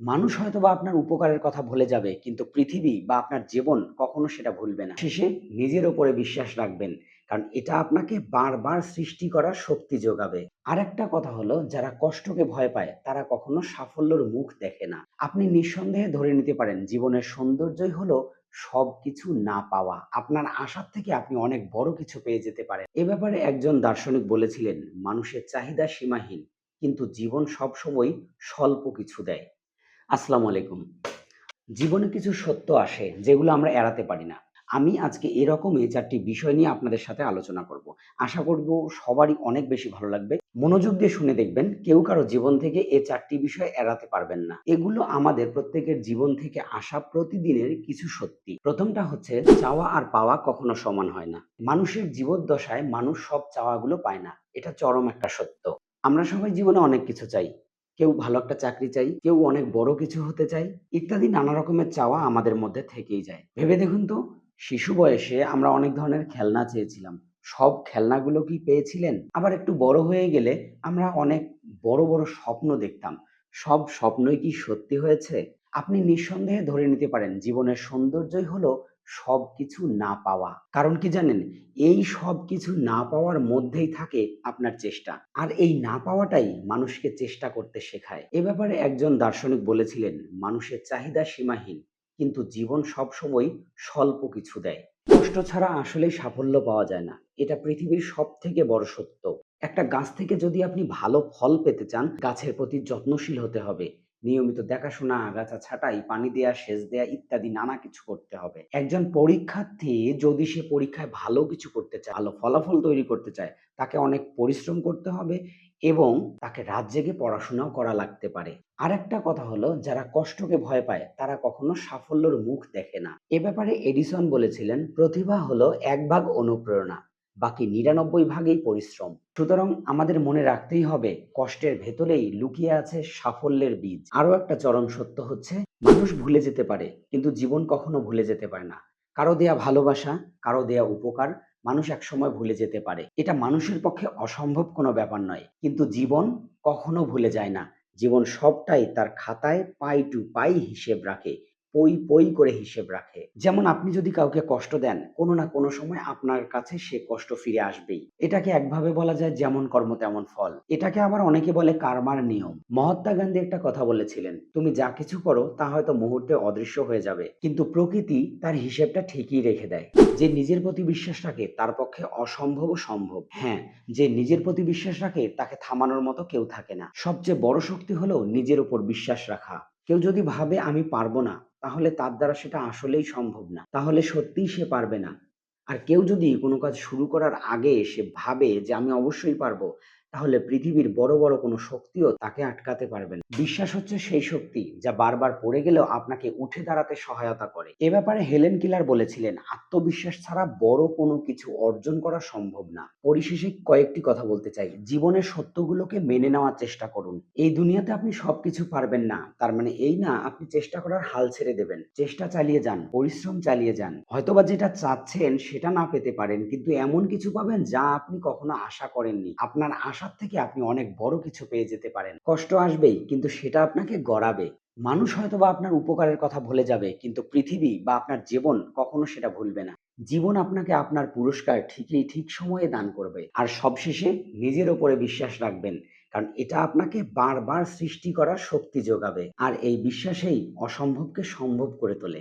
মানুষ হয়তো বা আপনার উপকারের কথা ভুলে যাবে, কিন্তু পৃথিবী বা আপনার জীবন কখনো সেটা ভুলবে না। শেষে নিজের ওপরে বিশ্বাস রাখবেন, কারণ এটা আপনাকে বারবার সৃষ্টি করার শক্তি যোগাবে। আর একটা কথা হলো, যারা কষ্টকে ভয় পায়, তারা কখনো সাফল্যের মুখ দেখে না। আপনি নিঃসন্দেহে ধরে নিতে পারেন, জীবনের সৌন্দর্যই হলো সবকিছু না পাওয়া। আপনার আশার থেকে আপনি অনেক বড় কিছু পেয়ে যেতে পারেন। এ ব্যাপারে একজন দার্শনিক বলেছিলেন, মানুষের চাহিদা সীমাহীন, কিন্তু জীবন সবসময় স্বল্প কিছু দেয়। আসসালামু আলাইকুম। জীবনে কিছু সত্য আসে যেগুলো আমরা এড়াতে পারি না। আমি আজকে এরকমই চারটি বিষয় নিয়ে আপনাদের সাথে আলোচনা করব। আশা করব সবারই অনেক বেশি ভালো লাগবে। মনোযোগ দিয়ে শুনে দেখবেন, কেউ কারও জীবন থেকে এই চারটি বিষয় এড়াতে পারবেন না। এগুলো আমাদের প্রত্যেকের জীবন থেকে আসা প্রতিদিনের কিছু সত্যি। প্রথমটা হচ্ছে, চাওয়া আর পাওয়া কখনো সমান হয় না। মানুষের জীবদ্দশায় মানুষ সব চাওয়াগুলো পায় না। এটা চরম একটা সত্য। আমরা সবাই জীবনে অনেক কিছু চাই। কেউ ভালো একটা চাকরি চাই, কেউ অনেক বড় কিছু হতে চাই, ইত্যাদি নানা রকমের চাওয়া আমাদের মধ্যে থেকেই যায়। ভেবে দেখুন তো, শিশু বয়সে আমরা অনেক ধরনের খেলনা চেয়েছিলাম। সব খেলনাগুলো কি পেয়েছিলেন? আবার একটু বড় হয়ে গেলে আমরা অনেক বড় বড় স্বপ্ন দেখতাম। সব স্বপ্নই কি সত্যি হয়েছে? আপনি নিঃসন্দেহে ধরে নিতে পারেন, জীবনের সৌন্দর্যই হলো সবকিছু না পাওয়া। কারণ কি জানেন? এই সব কিছু না পাওয়ার মধ্যেই থাকে আপনার চেষ্টা। আর এই না পাওয়াটাই মানুষকে চেষ্টা করতে শেখায়। এ ব্যাপারে একজন দার্শনিক বলেছিলেন, মানুষের চাহিদা সীমাহীন, কিন্তু জীবন সবসময় স্বল্প কিছু দেয়। কষ্ট ছাড়া আসলেই সাফল্য পাওয়া যায় না। এটা পৃথিবীর সব থেকে বড় সত্য। একটা গাছ থেকে যদি আপনি ভালো ফল পেতে চান, গাছের প্রতি যত্নশীল হতে হবে। নিয়মিত দেখাশোনা আগাছা ছাঁটাই, পানি দেয়া, সেচ দেয়া ইত্যাদি নানা কিছু করতে হবে। একজন পরীক্ষার্থী যদি সে পরীক্ষায় ভালো কিছু করতে চায়, ভালো ফলাফল তৈরি করতে চায়, তাকে অনেক পরিশ্রম করতে হবে এবং তাকে রাত জেগে পড়াশোনাও করা লাগতে পারে। আর একটা কথা হলো, যারা কষ্টকে ভয় পায়, তারা কখনো সাফল্যের মুখ দেখে না। এ ব্যাপারে এডিসন বলেছিলেন, প্রতিভা হলো এক ভাগ অনুপ্রেরণা। বাকি নিরানব্বই ভাগেই পরিশ্রম। সুতরাং আমাদের মনে রাখতেই হবে, কষ্টের ভেতরেই লুকিয়ে আছে সাফল্যের বীজ। আরও একটা চরম সত্য হচ্ছে, মানুষ ভুলে যেতে পারে, কিন্তু জীবন কখনো ভুলে যেতে পারে না। কারও দেয়া ভালোবাসা, কারও দেয়া উপকার, মানুষ একসময় ভুলে যেতে পারে। এটা মানুষের পক্ষে অসম্ভব কোনো ব্যাপার নয়, কিন্তু জীবন কখনো ভুলে যায় না। জীবন সবটাই তার খাতায় পাই টু পাই হিসেব রাখে। পই পই করে হিসেব রাখে। যেমন আপনি যদি কাউকে কষ্ট দেন, কোনো না কোনো সময় আপনার কাছে সে কষ্ট ফিরে আসবেই। এটাকে একভাবে বলা যায় যেমন কর্ম তেমন ফল। এটাকে আবার অনেকে বলে কার্মার নিয়ম। মহাত্মা গান্ধী একটা কথা বলেছিলেন, তুমি যা কিছু করো, তা হয়তো মুহূর্তে অদৃশ্য হয়ে যাবে, কিন্তু প্রকৃতি তার হিসেবটা ঠিকই রেখে দেয়। যে নিজের প্রতি বিশ্বাস রাখে, তার পক্ষে অসম্ভব সম্ভব। হ্যাঁ যে নিজের প্রতি বিশ্বাস রাখে, তাকে থামানোর মতো কেউ থাকে না। সবচেয়ে বড় শক্তি হলো নিজের উপর বিশ্বাস রাখা। কেউ যদি ভাবে, আমি পারব না তাহলে তার দ্বারা সেটা আসলেই সম্ভব না। তাহলে সত্যিই সে পারবে না। আর কেউ যদি কোনো কাজ শুরু করার আগে সে ভাবে যে আমি অবশ্যই পারব তাহলে পৃথিবীর বড় বড় কোনো শক্তিও তাকে আটকাতে পারবে না। বিশ্বাস হচ্ছে সেই শক্তি যা বারবার পড়ে গেলেও আপনাকে উঠে দাঁড়াতে সহায়তা করে। এ ব্যাপারে হেলেন কিলার বলেছিলেন, আত্মবিশ্বাস ছাড়া বড় কোনো কিছু অর্জন করা সম্ভব না। পরিশেষে কয়েকটি কথা বলতে চাই। জীবনের সত্যগুলোকে মেনে নেওয়ার চেষ্টা করুন। এই দুনিয়াতে আপনি সবকিছু পারবেন না। তার মানে এই না, আপনি চেষ্টা করার হাল ছেড়ে দেবেন। চেষ্টা চালিয়ে যান, পরিশ্রম চালিয়ে যান। হয়তোবা যেটা চাচ্ছেন সেটা না পেতে পারেন, কিন্তু এমন কিছু পাবেন যা আপনি কখনো আশা করেননি। আপনার আশার থেকে আপনি অনেক বড় কিছু পেয়ে যেতে পারেন। কষ্ট আসবেই, কিন্তু সেটা আপনাকে গড়াবে। মানুষ হয়তো বা আপনার উপকারের কথা ভুলে যাবে, কিন্তু পৃথিবী বা আপনার জীবন কখনো সেটা ভুলবে না। জীবন আপনাকে আপনার পুরস্কার ঠিকই ঠিক সময়ে দান করবে। আর সবশেষে নিজের ওপরে বিশ্বাস রাখবেন, কারণ এটা আপনাকে বারবার সৃষ্টি করার শক্তি যোগাবে। আর এই বিশ্বাসেই অসম্ভবকে সম্ভব করে তোলে।